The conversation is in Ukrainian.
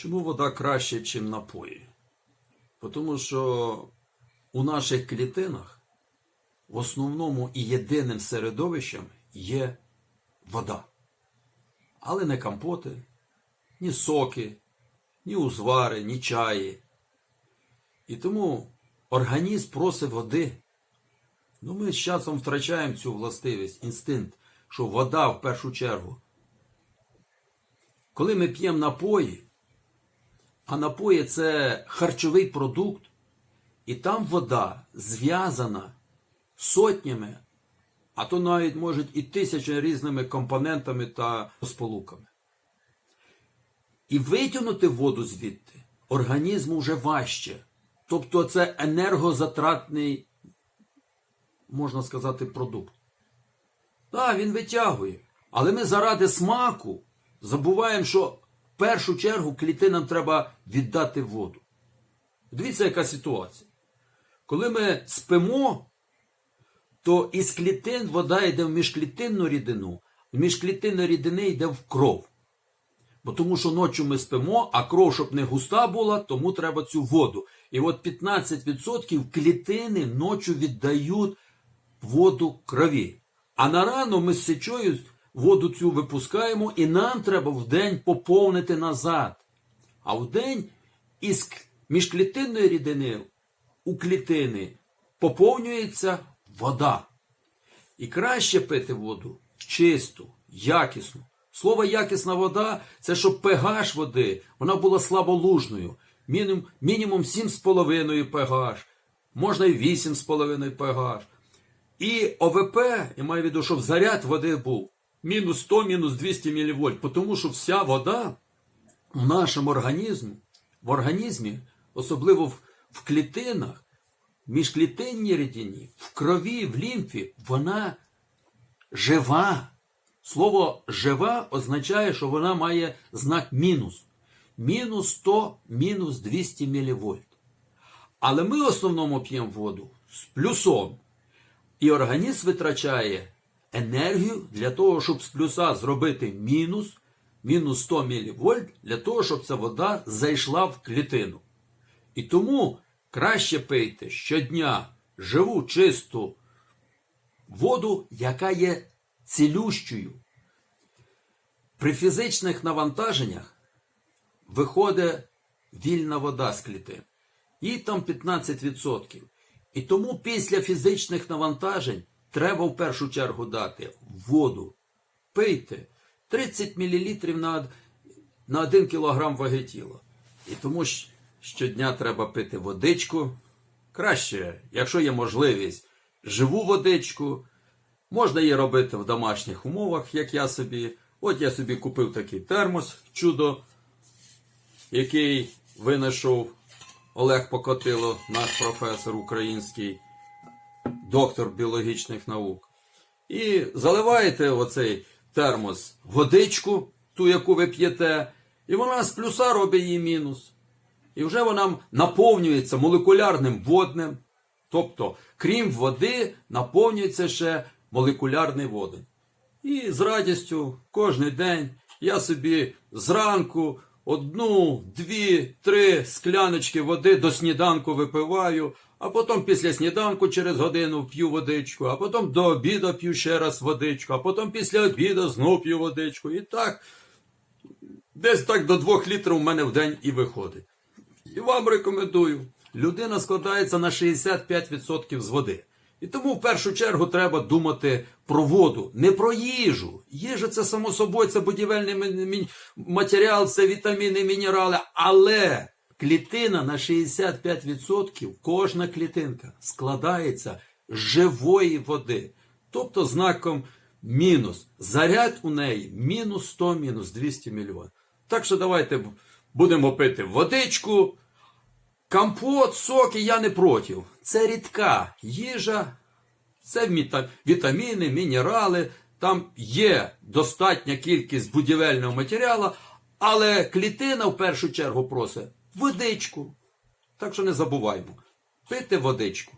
Чому вода краще, ніж напої? Тому що у наших клітинах в основному і єдиним середовищем є вода. Але не компоти, ні соки, ні узвари, ні чаї. І тому організм просить води. Ну, ми з часом втрачаємо цю властивість, інстинкт, що вода в першу чергу. Коли ми п'ємо напої, а напої це харчовий продукт, і там вода зв'язана сотнями, а то навіть може і тисячами різними компонентами та сполуками. І витягнути воду звідти організму вже важче. Тобто це енергозатратний, можна сказати, продукт. Так, він витягує. Але ми заради смаку забуваємо, що першу чергу клітинам треба віддати воду. Дивіться, яка ситуація. Коли ми спимо, то із клітин вода йде в міжклітинну рідину, в міжклітинну рідини йде в кров. Бо тому що ночі ми спимо, а кров, щоб не густа була, тому треба цю воду. І от 15% клітини ночі віддають воду крові. А на рано ми з сечою воду цю випускаємо, і нам треба в день поповнити назад. А в день із міжклітинної рідини у клітини поповнюється вода. І краще пити воду чисту, якісну. Слово якісна вода це щоб pH води вона була слаболужною. Мінімум, мінімум 7,5 pH, можна і 8,5 pH. І ОВП, я маю в виду, щоб заряд води був мінус 100, мінус 200 мВ. Тому що вся вода в нашому організмі, в організмі, особливо в, в клітинах, міжклітинній рідині, в крові, в лімфі, вона жива. Слово жива означає, що вона має знак мінус. Мінус 100, мінус 200 мВ. Але ми в основному п'ємо воду з плюсом. І організм витрачає енергію для того, щоб з плюса зробити мінус, мінус 100 мВ, для того, щоб ця вода зайшла в клітину. І тому краще пийте щодня живу, чисту воду, яка є цілющою. При фізичних навантаженнях виходить вільна вода з клітин. Їй там 15%. І тому після фізичних навантажень треба в першу чергу дати воду. Пийте 30 мл на, на 1 кг ваги тіла. І тому щодня треба пити водичку. Краще, якщо є можливість, живу водичку. Можна її робити в домашніх умовах, як я собі. От я собі купив такий термос чудо, який винайшов Олег Покотило, наш професор український, доктор біологічних наук. І заливаєте оцей термос водичку, ту, яку ви п'єте, і вона з плюса робить її мінус. І вже вона наповнюється молекулярним водним. Тобто, крім води, наповнюється ще молекулярний водень. І з радістю кожен день я собі зранку одну, дві, три скляночки води до сніданку випиваю, а потім після сніданку через годину п'ю водичку, а потім до обіду п'ю ще раз водичку, а потім після обіду знов п'ю водичку. І так, десь так до двох літрів у мене в день і виходить. І вам рекомендую. Людина складається на 65% з води. І тому в першу чергу треба думати про воду, не про їжу. Їжа це само собою, це будівельний матеріал, це вітаміни, мінерали. Але клітина на 65%, кожна клітинка складається з живої води. Тобто знаком мінус. Заряд у неї мінус 100, мінус 200 мільйонів. Так що давайте будемо пити водичку. Компот, соки я не проти. Це рідка їжа, це вітаміни, мінерали. Там є достатня кількість будівельного матеріалу, але клітина в першу чергу просить водичку. Так що не забуваймо. Пити водичку.